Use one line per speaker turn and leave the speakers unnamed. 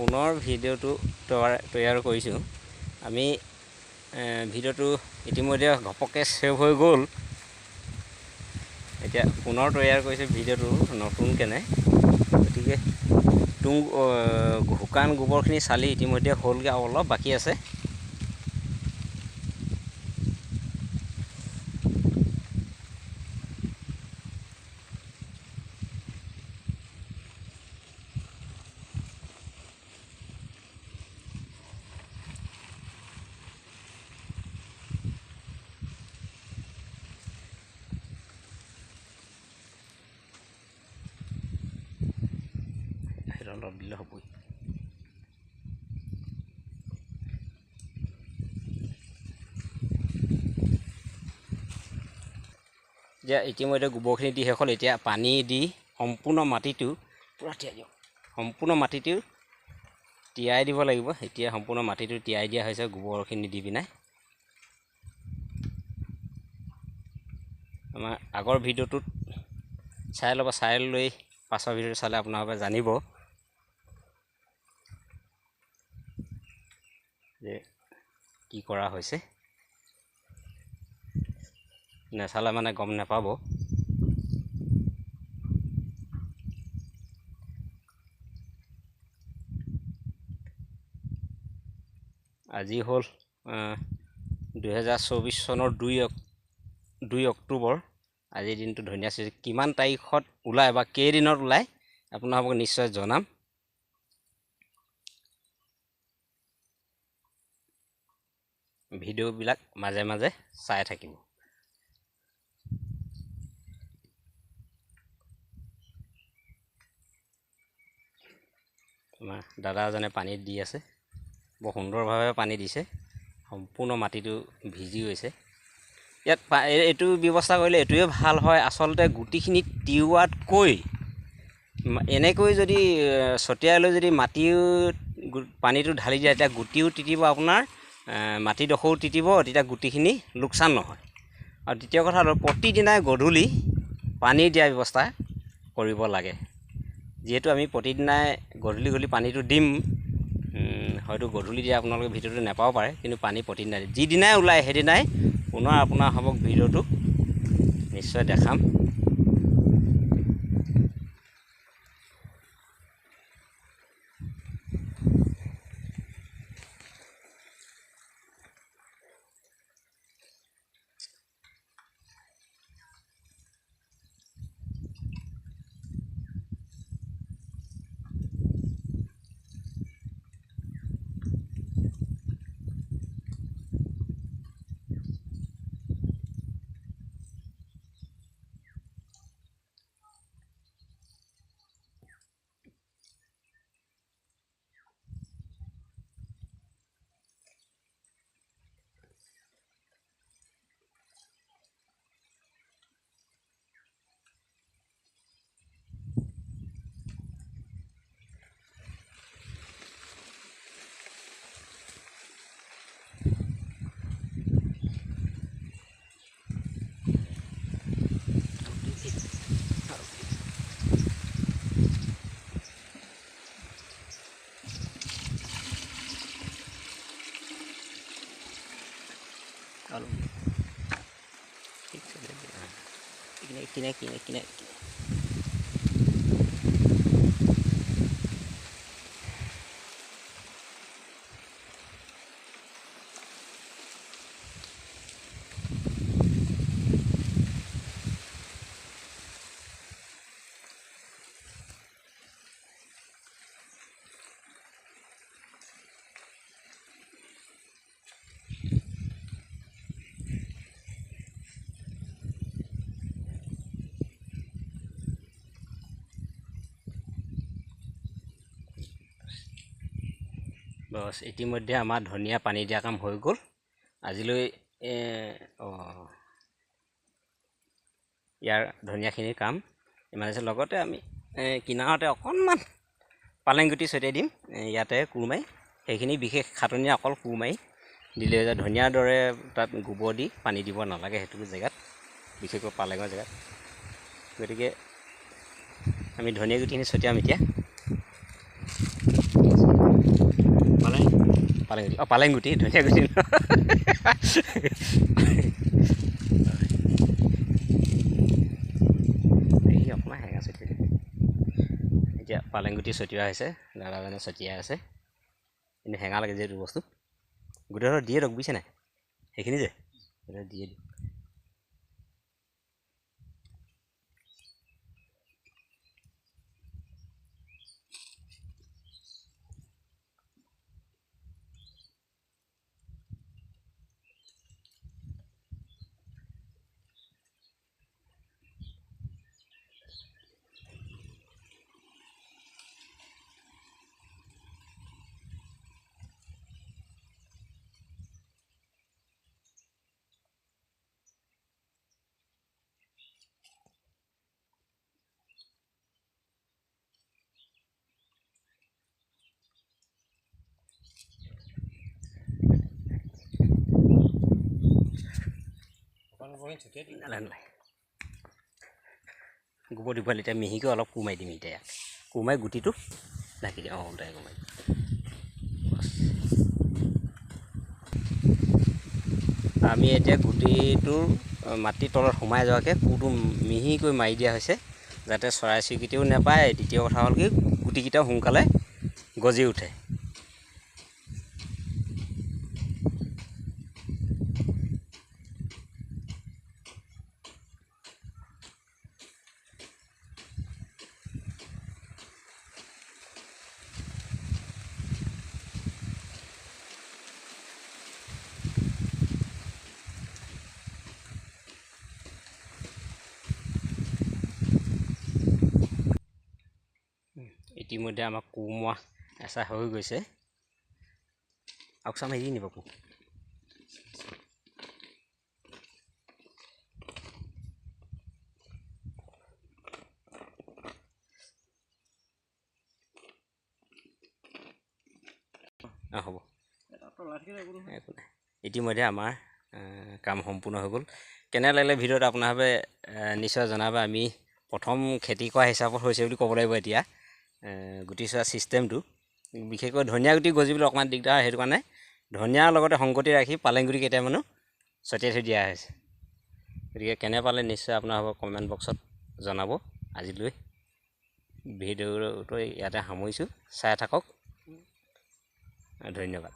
পুনৰ ভিডিঅ'টো তৈয়াৰ কৰিছোঁ। আমি ভিডিঅ'টো ইতিমধ্যে ঘপককৈ ছেভ হৈ গ'ল। এতিয়া পুনৰ তৈয়াৰ কৰিছোঁ ভিডিঅ'টো নতুনকেনে। গতিকে তুং অ, শুকান গোবৰখিনি চালি ইতিমধ্যে হ'লগৈ আৰু অলপ বাকী আছে। অলপ দিলে হ'বই এতিয়া ইতিমধ্যে গোবৰখিনি দি শেষ হ'ল এতিয়া পানী দি সম্পূৰ্ণ মাটিটো পূৰা তিয়াই দিয়ক সম্পূৰ্ণ মাটিটো তিয়াই দিব লাগিব এতিয়া সম্পূৰ্ণ মাটিটো তিয়াই দিয়া হৈছে গোবৰখিনি দি পিনে আমাৰ আগৰ ভিডিঅ'টোত চাই ল'ব চাই লৈ পাছৰ ভিডিঅ'টো চালে আপোনালোকে জানিব যে কি কৰা হৈছে? নেচালে মানে গম নাপাব। আজি হ'ল দুহেজাৰ চৌবিছ চনৰ দুই দুই অক্টোবৰ। আজিৰ দিনটো ধনিয়া কিমান তাৰিখত ওলায় বা কেইদিনত ওলায় আপোনালোকক নিশ্চয় জনাম। ভিডিঅ'বিলাক মাজে মাজে চাই থাকিব আমাৰ দাদা এজনে পানীত দি আছে। বৰ সুন্দৰভাৱে পানী দিছে। সম্পূৰ্ণ মাটিটো ভিজি গৈছে। ইয়াত এইটো ব্যৱস্থা কৰিলে এইটোৱে ভাল হয়। আচলতে গুটিখিনি তিওৱাতকৈ এনেকৈ যদি ছটিয়াই লৈ যদি মাটিও পানীটো ঢালি দিয়ে তেতিয়া গুটিও তিতিব। আপোনাৰ মাটিডোখৰো তিতিব তেতিয়া গুটিখিনি লোকচান নহয় আৰু দ্বিতীয় কথা হ'ল প্ৰতিদিনাই গধূলি পানী দিয়া ব্যৱস্থা কৰিব লাগে যিহেতু আমি প্ৰতিদিনাই গধূলি গধূলি পানীটো দিম হয়তো গধূলি দিয়া আপোনালোকে ভিডিঅ'টো নাপাব পাৰে কিন্তু পানী প্ৰতিদিনাই। যিদিনাই ওলায় সেইদিনাই পুনৰ আপোনাৰ হ'ব ভিডিঅ'টো নিশ্চয় দেখাম কিনে কিনে কিনে কিনে বছ ইতিমধ্যে আমাৰ ধনিয়া পানী দিয়া কাম হৈ গ'ল। আজিলৈ অঁ, ইয়াৰ ধনিয়াখিনিৰ কাম ইমান আছে। লগতে আমি কিনাৰতে অকণমান পালেং গুটি ছটিয়াই দিম। ইয়াতে কোৰ মাৰি সেইখিনি বিশেষ খাটনি অকল কোৰ মাৰি দিলে যে ধনিয়াৰ দৰে তাত গোবৰ দি পানী দিব নালাগে সেইটো জেগাত বিশেষকৈ পালেঙৰ জেগাত। গতিকে আমি ধনিয়া গুটিখিনি ছটিয়াম এতিয়া পালেং পালেং গুটি অঁ পালেং গুটি ধনিয়া গুটি এই অকণমান হেঙা দিম এতিয়া পালেং গুটি ছটিওৱা হৈছে দাদাজনে ছটিয়াই আছে কিন্তু হেঙা লাগে যে এইটো বস্তু। গোটেই দিয়ে দিয়ক বুজিছে নাই? সেইখিনি যে দিয়ে দিয়ক। গোবৰ দিব এতিয়া মিহিকৈ অলপ কোমাই দিম এতিয়া ইয়াত কোমাই গুটিটো ঢাকি দিম অঁ তাই কোমাই। আমি এতিয়া গুটিটোৰ মাটিৰ তলত সোমাই যোৱাকৈ কোৰটো মিহিকৈ মাৰি দিয়া হৈছে যাতে চৰাই চিৰিকটিও নাপায় দ্বিতীয় কথা হ'ল কি গুটিকেইটাও সোনকালে গজি উঠে ইতিমধ্যে আমাৰ কোমোৱা এচা হৈ গৈছে আকচা মাৰি নিব অঁ হ'ব একো নাই ইতিমধ্যে আমাৰ কাম সম্পূৰ্ণ হৈ গ'ল কেনে লাগিলে ভিডিঅ'ত আপোনাৰভাৱে নিশ্চয় জনাব আমি প্ৰথম খেতি কৰা হিচাপত হৈছে বুলি ক'ব লাগিব এতিয়া গুটি চোৱা ছিষ্টেমটো বিশেষকৈ ধনিয়া গুটি গজিবলৈ অকণমান দিগদাৰ হয় সেইটো কাৰণে ধনিয়াৰ লগতে সংগতি ৰাখি পালেং গুটি কেইটামানো ছটিয়াই থৈ দিয়া হৈছে। গতিকে কেনে পালে নিশ্চয় আপোনাৰ কমেণ্ট বক্সত জনাব। আজিলৈ ভিডিঅ'টো ইয়াতে সামৰিছোঁ। চাই থাকক। ধন্যবাদ।